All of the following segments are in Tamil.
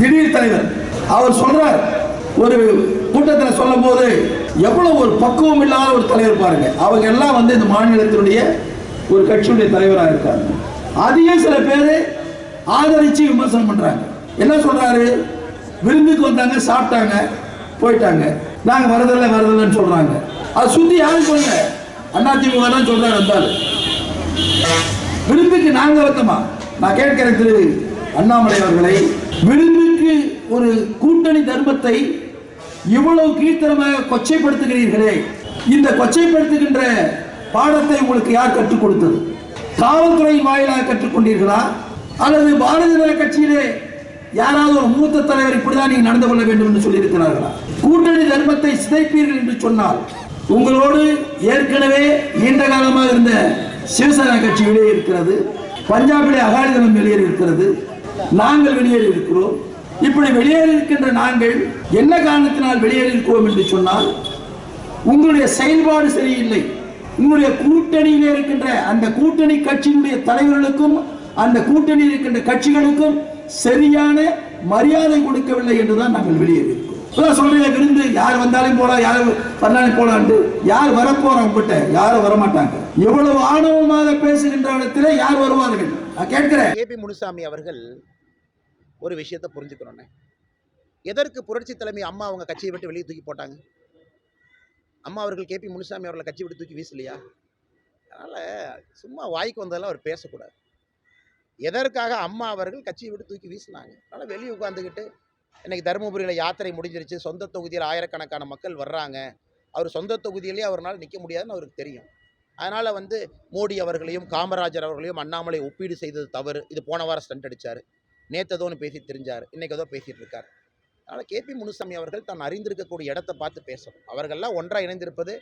திடீர் தலைவர். அவர் சொல்றார் ஒரு கூட்டத்தில் சொல்லும் போது எவ்வளவு ஒரு பக்குவம் இல்லாத ஒரு தலைவர் பாருங்க. அவங்க எல்லாம் வந்து இந்த மாநிலத்தினுடைய ஒரு கட்சியுடைய தலைவராக இருக்காங்க. அதையும் சில பேர் ஆதரிச்சு விமர்சனம் பண்றாங்க. என்ன சொல்றாரு? விருந்துக்கு வந்தாங்க சாப்பிட்டாங்க போயிட்டாங்க. நாங்க வரதில்லை வரதில்லைன்னு சொல்றாங்க. அது சுத்தி யாரும் சொல்லுங்க அதிமுக தான் சொல்றாரு அந்த விருந்துக்கு நாங்க வந்தோமா? நான் கேட்கிறேன் திரு அண்ணாமலை அவர்களை விருந்துக்கு ஒரு கூட்டணி தர்மத்தை இவ்வளவு கீழ்த்தரமாக கொச்சைப்படுத்துகிறீர்களே. இந்த கொச்சைப்படுத்துகின்ற பாடத்தை உங்களுக்கு யார் கற்றுக் கொடுத்தது? காவல்துறை வாயிலாக கற்றுக்கொண்டீர்களா அல்லது பாரதிய ஜனதா கட்சியிலே யாராவது ஒரு மூத்த தலைவர் இப்படிதான் நீங்க நடந்து கொள்ள வேண்டும் என்று சொல்லியிருக்கிறார்களா? கூட்டணி தர்மத்தை சிதைப்பீர்கள் என்று சொன்னால் உங்களோடு ஏற்கனவே நீண்ட காலமாக இருந்த சிவசேனா கட்சி வெளியே இருக்கிறது பஞ்சாபிலே அகாலிதளம் வெளியேறி இருக்கிறது நாங்கள் வெளியேறி இருக்கிறோம் இப்படி வெளியேறி இருக்கின்ற நாங்கள் என்ன காரணத்தினால் வெளியேறி இருக்கிறோம் என்று சொன்னால் உங்களுடைய செயல்பாடு சரியில்லை. உங்களுடைய கூட்டணியில் இருக்கின்ற அந்த கூட்டணி கட்சியினுடைய தலைவர்களுக்கும் அந்த கூட்டணியில் இருக்கின்ற கட்சிகளுக்கும் சரியான மரியாதை கொடுக்கவில்லை என்றுதான் நாங்கள் வெளியேறி சொல்றீங்க விருந்து. யார் வந்தாலும் போலாம் யார் வந்தாலும் போலான்ட்டு. யார் வரப்போறோம் உங்ககிட்ட? யாரும் வரமாட்டாங்க. எவ்வளவு ஆணவமாக பேசுகின்ற இடத்துல யார் வருவார்கள்? நான் கேட்கிறேன். கேபி முனுசாமி அவர்கள் ஒரு விஷயத்தை புரிஞ்சுக்கணுண்ணே எதற்கு புரட்சி தலைமை அம்மா அவங்க கட்சியை விட்டு வெளியே தூக்கி போட்டாங்க? அம்மா அவர்கள் கேபி முனுசாமி அவர்களை கட்சி விட்டு தூக்கி வீசலையா? அதனால் சும்மா வாய்க்கு வந்ததெல்லாம் அவர் பேசக்கூடாது. எதற்காக அம்மா அவர்கள் கட்சியை விட்டு தூக்கி வீசினாங்க? அதனால் வெளியே உட்காந்துக்கிட்டு இன்றைக்கி தருமபுரியில் யாத்திரை முடிஞ்சிருச்சு சொந்த தொகுதியில் ஆயிரக்கணக்கான மக்கள் வர்றாங்க. அவர் சொந்த தொகுதியிலேயே அவரால் நிற்க முடியாதுன்னு அவருக்கு தெரியும். அதனால் வந்து மோடி அவர்களையும் காமராஜர் அவர்களையும் அண்ணாமலை ஒப்பீடு செய்தது தவறு. இது போன வாரம் ஸ்டண்ட் அடிச்சார். நேற்று ஏதோ ஒன்று பேசி தெரிஞ்சார் இன்னைக்கு ஏதோ பேசிகிட்டு இருக்கார். அதனால் கேபி முனுசாமி அவர்கள் தான் அறிந்திருக்கக்கூடிய இடத்த பார்த்து பேசணும். அவர்கள்லாம் ஒன்றாக இணைந்திருப்பது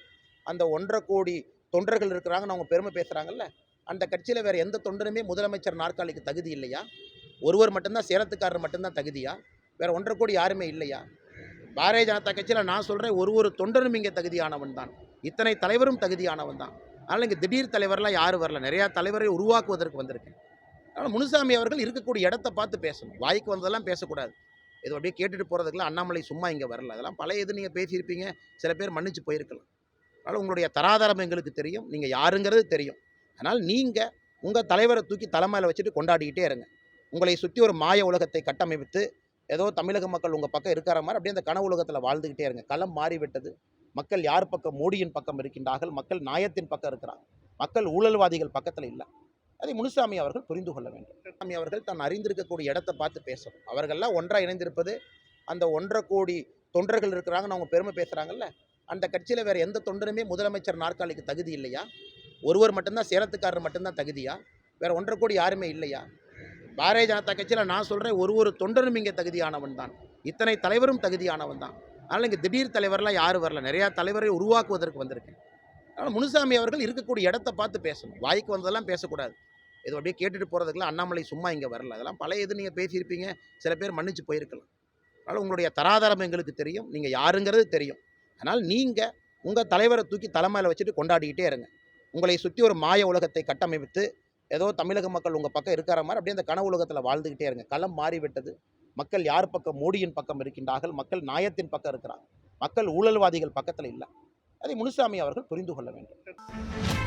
அந்த ஒன்றரை கோடி தொண்டர்கள் இருக்கிறாங்கன்னு அவங்க பெருமை பேசுகிறாங்கல்ல அந்த கட்சியில் வேறு எந்த தொண்டருமே முதலமைச்சர் நாற்காலிக்கு தகுதி இல்லையா? ஒருவர் மட்டும்தான் சேலத்துக்காரர் மட்டும்தான் தகுதியா? வேறு ஒன்றரை கோடி யாருமே இல்லையா? பாரதிய ஜனதா கட்சியில் நான் சொல்கிறேன் ஒரு ஒரு தொண்டரும் இங்கே தகுதியானவன் தான். இத்தனை தலைவரும் தகுதியானவன் தான். அதனால் இங்கே திடீர் தலைவர்லாம் யாரும் வரல. நிறையா தலைவரை உருவாக்குவதற்கு வந்திருக்கேன். அதனால் முனுசாமி அவர்கள் இருக்கக்கூடிய இடத்த பார்த்து பேசணும். வாய்க்கு வந்ததெல்லாம் பேசக்கூடாது. இது அப்படியே கேட்டுட்டு போகிறதுக்குலாம் அண்ணாமலை சும்மா இங்கே வரல. அதெல்லாம் பழைய இது நீங்கள் பேசியிருப்பீங்க. சில பேர் மன்னிச்சு போயிருக்கலாம். அதனால் உங்களுடைய தராதரம் எங்களுக்கு தெரியும். நீங்கள் யாருங்கிறது தெரியும். அதனால் நீங்கள் உங்கள் தலைவரை தூக்கி தலைமையில் வச்சுட்டு கொண்டாடிக்கிட்டே இருங்க. உங்களை சுற்றி ஒரு மாய உலகத்தை கட்டமைத்து ஏதோ தமிழக மக்கள் உங்கள் பக்கம் இருக்கிற மாதிரி அப்படியே அந்த கனவு உலகத்தில் வாழ்ந்துக்கிட்டே இருங்க. களம் மாறிவிட்டது. மக்கள் யார் பக்கம் மோடியின் பக்கம் இருக்கின்றார்கள்? மக்கள் நாயத்தின் பக்கம் இருக்கிறாங்க மக்கள் ஊழல்வாதிகள் பக்கத்தில் இல்லை. அதை முனுசாமி அவர்கள் புரிந்து கொள்ள வேண்டும். முனுசாமி அவர்கள் தான் அறிந்திருக்கக்கூடிய இடத்தை பார்த்து பேசணும். அவர்கள்லாம் ஒன்றாக இணைந்திருப்பது அந்த ஒன்றரை கோடி தொண்டர்கள் இருக்கிறாங்கன்னு அவங்க பெருமை பேசுகிறாங்கல்ல அந்த கட்சியில் வேறு எந்த தொண்டருமே முதலமைச்சர் நாற்காலிக்கு தகுதி இல்லையா? ஒருவர் மட்டும்தான் சேலத்துக்காரர் மட்டும்தான் தகுதியா? வேற ஒன்றரை கோடி யாருமே இல்லையா? பாரதிய ஜனதா கட்சியில் நான் சொல்கிறேன் ஒரு ஒரு தொண்டரும் இங்கே தகுதியானவன் தான். இத்தனை தலைவரும் தகுதியானவன் தான். அதனால் இங்கே திடீர் தலைவர்லாம் யாரும் வரல. நிறையா தலைவரை உருவாக்குவதற்கு வந்திருக்கேன். அதனால் முனுசாமி அவர்கள் இருக்கக்கூடிய இடத்த பார்த்து பேசணும். வாய்க்கு வந்ததெல்லாம் பேசக்கூடாது. இது அப்படியே கேட்டுட்டு போகிறதுக்குலாம் அண்ணாமலை சும்மா இங்கே வரல. அதெல்லாம் பழைய இது நீங்கள் பேசியிருப்பீங்க. சில பேர் மன்னிச்சு போயிருக்கலாம். அதனால் உங்களுடைய தராதரம் எங்களுக்கு தெரியும். நீங்கள் யாருங்கிறது தெரியும். அதனால் நீங்கள் உங்கள் தலைவரை தூக்கி தலைமையில் வச்சுட்டு கொண்டாடிக்கிட்டே இருங்க. உங்களை சுற்றி ஒரு மாய உலகத்தை கட்டமைத்து ஏதோ தமிழக மக்கள் உங்கள் பக்கம் இருக்கிற மாதிரி அப்படியே அந்த கனவு உலகத்தில் வாழ்ந்துக்கிட்டே இருங்க. களம் மாறிவிட்டது. மக்கள் யார் பக்கம்? மோடியின் பக்கம் இருக்கின்றார்கள். மக்கள் நாயத்தின் பக்கம் இருக்கிறாங்க. மக்கள் ஊழல்வாதிகள் பக்கத்தில் இல்லை. அதை முனுசாமி அவர்கள் புரிந்து கொள்ள வேண்டும்.